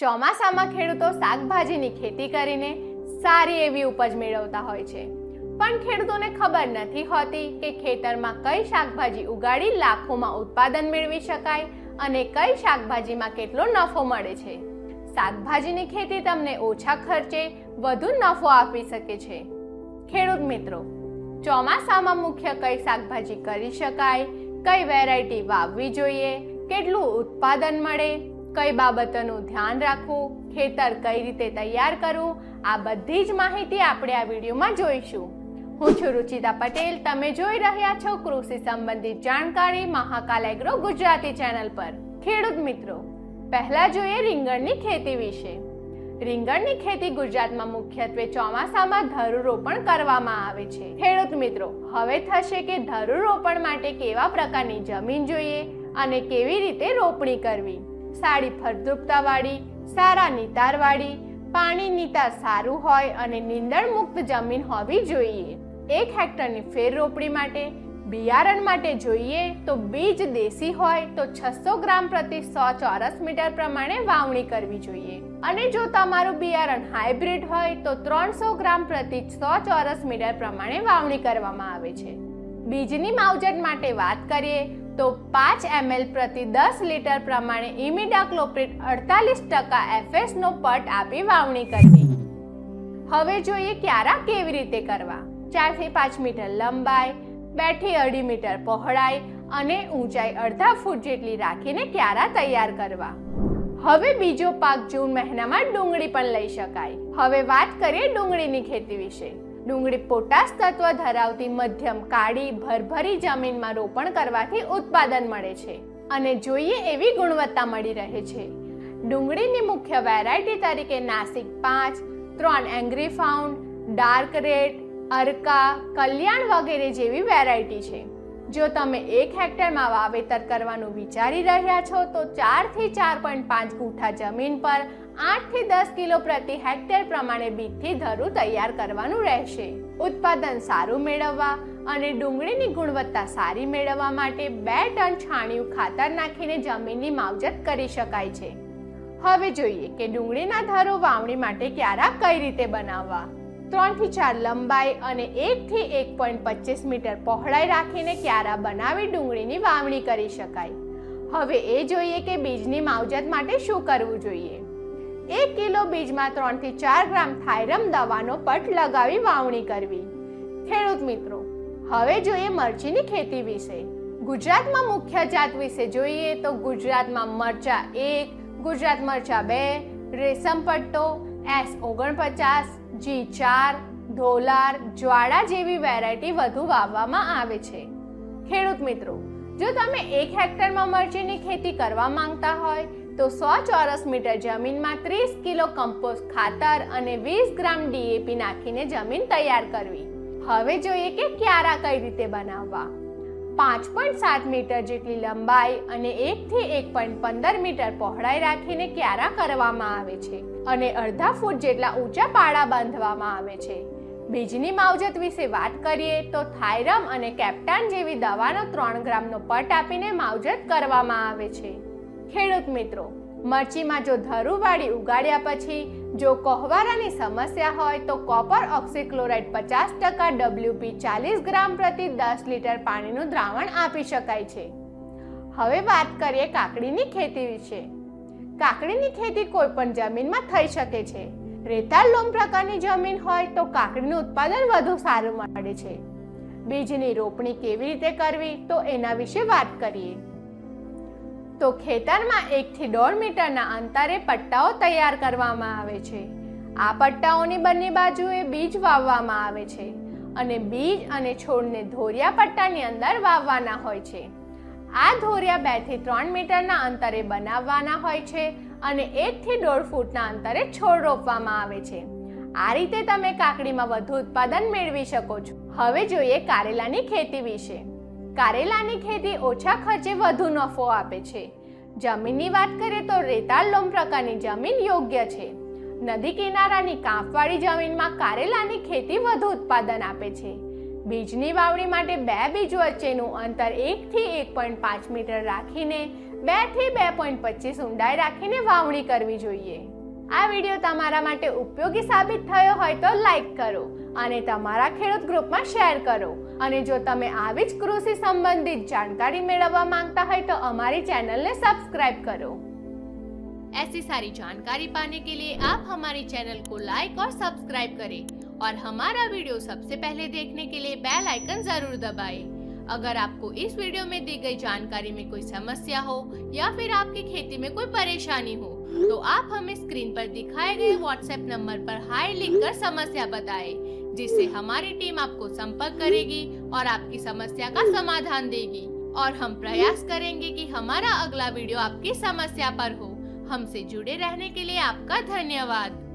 ચોમાસામાં ખેડૂતો શાકભાજીની ખેતી કરીને સારી એવી ઉપજ મેળવતા હોય છે. પણ ખેડૂતોને ખબર નથી હોતી કે ખેતરમાં કઈ શાકભાજી ઉગાડી લાખોમાં ઉત્પાદન મેળવી શકાય અને કઈ શાકભાજીમાં કેટલો નફો મળે છે. શાકભાજીની ખેતી તમને ઓછા ખર્ચે વધુ નફો આપી શકે છે. ખેડૂત મિત્રો, ચોમાસામાં મુખ્ય કઈ શાકભાજી કરી શકાય, કઈ વેરાયટી વાવવી જોઈએ, કેટલું ઉત્પાદન મળે કઈ બાબતોનું ધ્યાન રાખવું, ખેતર કઈ રીતે તૈયાર કરવું, આ બધી જ માહિતી આપણે આ વિડીયોમાં જોઈશું. હું છું રુચિતા પટેલ, તમે જોઈ રહ્યા છો કૃષિ સંબંધિત જાણકારી મહાકાલ એગ્રો ગુજરાતી ચેનલ પર. ખેડૂત મિત્રો, પહેલા જોઈએ રીંગણની ખેતી વિશે. રીંગણની ખેતી ગુજરાતમાં મુખ્યત્વે ચોમાસામાં ધરુ રોપણ કરવામાં આવે છે. ખેડૂત મિત્રો, હવે થશે કે ધરુ રોપણ માટે કેવા પ્રકારની જમીન જોઈએ અને કેવી રીતે રોપણી કરવી? સારી ફળદ્રુપતાવાળી સારા નિતારવાળી, પાણી નિતાર સારું હોય અને નીંદણ મુક્ત જમીન હોવી જોઈએ. એક હેક્ટરની ફેર રોપણી માટે, બિયારણ માટે જોઈએ તો બીજ દેશી હોય તો છસો ગ્રામ પ્રતિ સો ચોરસ મીટર પ્રમાણે વાવણી કરવી જોઈએ. અને જો તમારું બિયારણ હાઇબ્રિડ હોય તો ત્રણસો ગ્રામ પ્રતિ સો ચોરસ મીટર પ્રમાણે વાવણી કરવામાં આવે છે. બીજની માવજત માટે વાત કરીએ તો પાંચ એમએલ પ્રતિ દસ લીટર પ્રમાણે ઇમિડાક્લોપ્રિડ અડતાલીસ ટકા એફએસનો પટ આપી વાવણી કરવી. હવે જોઈએ ક્યારા કેવી રીતે કરવા. ચારથી પાંચ મીટર લંબાઈ, બેથી અઢી મીટર પહોળાઈ અને ઊંચાઈ અડધા ફૂટ જેટલી રાખીને ક્યારા તૈયાર કરવા. હવે બીજો પાક જૂન મહિનામાં ડુંગળી પણ લઈ શકાય. હવે વાત કરીએ ડુંગળીની ખેતી વિશે. ડુંગળી પોટાશ તત્વ ધરાવતી મધ્યમ, કાળી, ભરભરી જમીનમાં રોપણ કરવાથી ઉત્પાદન મળે છે અને જોઈએ એવી ગુણવત્તા મળી રહે છે. ડુંગળીની મુખ્ય વેરાયટી તરીકે નાસિક પાંચ, ત્રણ Agrifound dark red Arka, Kalyan વગેરે જેવી વેરાયટી છે. જો તમે એક હેક્ટરમાં વાવેતર કરવાનું વિચારી રહ્યા છો, તો ચારથી ચાર પોઈન્ટ પાંચ ગુઠા જમીન પર આઠથી દસ કિલો પ્રતિ હેક્ટર પ્રમાણે બીજથી ધરું તૈયાર કરવાનું રહેશે. ઉત્પાદન સારું મેળવવા અને ડુંગળીની ગુણવત્તા સારી મેળવવા માટે બે ટન છાણિયું ખાતર નાખીને જમીનની માવજત કરી શકાય છે. હવે જોઈએ કે ડુંગળીના ધરો વાવણી માટે ક્યારા કઈ રીતે બનાવવા? ત્રણથી ચાર લંબાઈ અને એકથી એક પોઈન્ટ પચીસ મીટર પહોળાઈ રાખીને ક્યારા બનાવી ડુંગળીની વાવણી કરી શકાય. હવે એ જોઈએ કે બીજની માવજત માટે શું કરવું જોઈએ. એક કિલો બીજમાં ત્રણથી ચાર ગ્રામ થાયરમ દવાનો પટ લગાવી વાવણી કરવી. ખેડૂત મિત્રો, હવે જોઈએ મરચીની ખેતી વિશે. ગુજરાતમાં મુખ્ય જાત વિશે જોઈએ તો ગુજરાતમાં મરચા એક, ગુજરાત મરચા બે, રેશમ પટ્ટો, એસ ઓગણપચાસ જી, ચાર ધોલાર જ્વાળા જેવી વેરાયટી વધુ વાવવામાં આવે છે. ખેડૂત મિત્રો, જો તમે એક હેક્ટરમાં મરચીની ખેતી કરવા માંગતા હોય, તો સો ચોરસ મીટર જમીનમાં ત્રીસ કિલો કમ્પોસ્ટ ખાતર અને વીસ ગ્રામ ડીએપી નાખીને જમીન તૈયાર કરવી. હવે જોઈએ કે ક્યારા કઈ રીતે બનાવવા. પાંચ પોઈન્ટ સાત મીટર જેટલી લંબાઈ અને એકથી એક પોઈન્ટ પંદર મીટર પહોળાઈ રાખીને ક્યારા કરવામાં આવે છે અને અડધા ફૂટ જેટલા ઊંચા પાડા બાંધવામાં આવે છે. બીજની માવજત વિશે વાત કરીએ તો થાઇરમ અને કેપ્ટાન જેવી દવાનો ત્રણ ગ્રામનો પટ આપીને માવજત કરવામાં આવે છે. ખેડૂત મિત્રો મરચીમાં જો ધરુવાળી ઉગાડ્યા પછી જો કોહવારાની સમસ્યા હોય તો કોપર ઓક્સીક્લોરાઇડ પચાસ ટકા ડબલ્યુપી ચાલીસ ગ્રામ પ્રતિ દસ લીટર પાણીનું દ્રાવણ આપી શકાય છે. હવે વાત કરીએ કાકડીની ખેતી વિશે. કાકડીની ખેતી કોઈ પણ જમીનમાં થઈ શકે છે. રેતાળ લોમ પ્રકારની જમીન હોય તો કાકડીનું ઉત્પાદન વધુ સારું મળે છે. બીજની રોપણી કેવી રીતે કરવી તો એના વિશે વાત કરીએ. તો ખેતરમાં એકથી દોઢ મીટરના અંતરે પટ્ટાઓ તૈયાર કરવામાં આવે છે. આ પટ્ટાઓની બંને બાજુએ બીજ વાવવામાં આવે છે અને બીજ અને છોડને ધોરિયા પટ્ટાની અંદર વાવવાના હોય છે. આ ધોરિયા બેથી ત્રણ મીટરના અંતરે બનાવવાના હોય છે અને એકથી દોઢ ફૂટના અંતરે છોડ રોપવામાં આવે છે. આ રીતે તમે કાકડીમાં વધુ ઉત્પાદન મેળવી શકો છો. હવે જોઈએ કારેલાની ખેતી વિશે. કારેલાની ખેતી ઓછા ખર્ચે વધુ નફો આપે છે. જમીનની વાત કરીએ તો રેતાળ લોમ પ્રકારની જમીન યોગ્ય છે. નદી કિનારાની કાંપવાળી જમીનમાં કારેલાની ખેતી વધુ ઉત્પાદન આપે છે. બીજની વાવણી માટે બે બીજ વચ્ચેનું અંતર એકથી એક પોઈન્ટ પાંચ મીટર રાખીને બેથી બે પોઈન્ટ પચીસ ઊંડાઈ રાખીને વાવણી કરવી જોઈએ. આ વિડીયો તમારા માટે ઉપયોગી સાબિત થયો હોય તો લાઈક કરો અને તમારા ખેડૂત ગ્રુપમાં શેર કરો અને જો તમે આવી જ કૃષિ સંબંધિત જાણકારી મેળવવા માંગતા હોય તો અમારી ચેનલને सब्सक्राइब करो ऐसी सारी जानकारी पाने के लिए आप हमारी चैनल को लाइक और सब्सक्राइब करें और हमारा वीडियो सबसे पहले देखने के लिए बेल आइकन जरूर दबाएं। अगर आपको इस वीडियो में दी गई जानकारी में कोई समस्या हो या फिर आपकी खेती में कोई परेशानी हो तो आप हमें स्क्रीन पर दिखाए गए व्हाट्सएप नंबर पर हाई लिखकर समस्या बताएँ, जिससे हमारी टीम आपको संपर्क करेगी और आपकी समस्या का समाधान देगी। और हम प्रयास करेंगे कि हमारा अगला वीडियो आपकी समस्या पर हो। हमसे जुड़े रहने के लिए आपका धन्यवाद।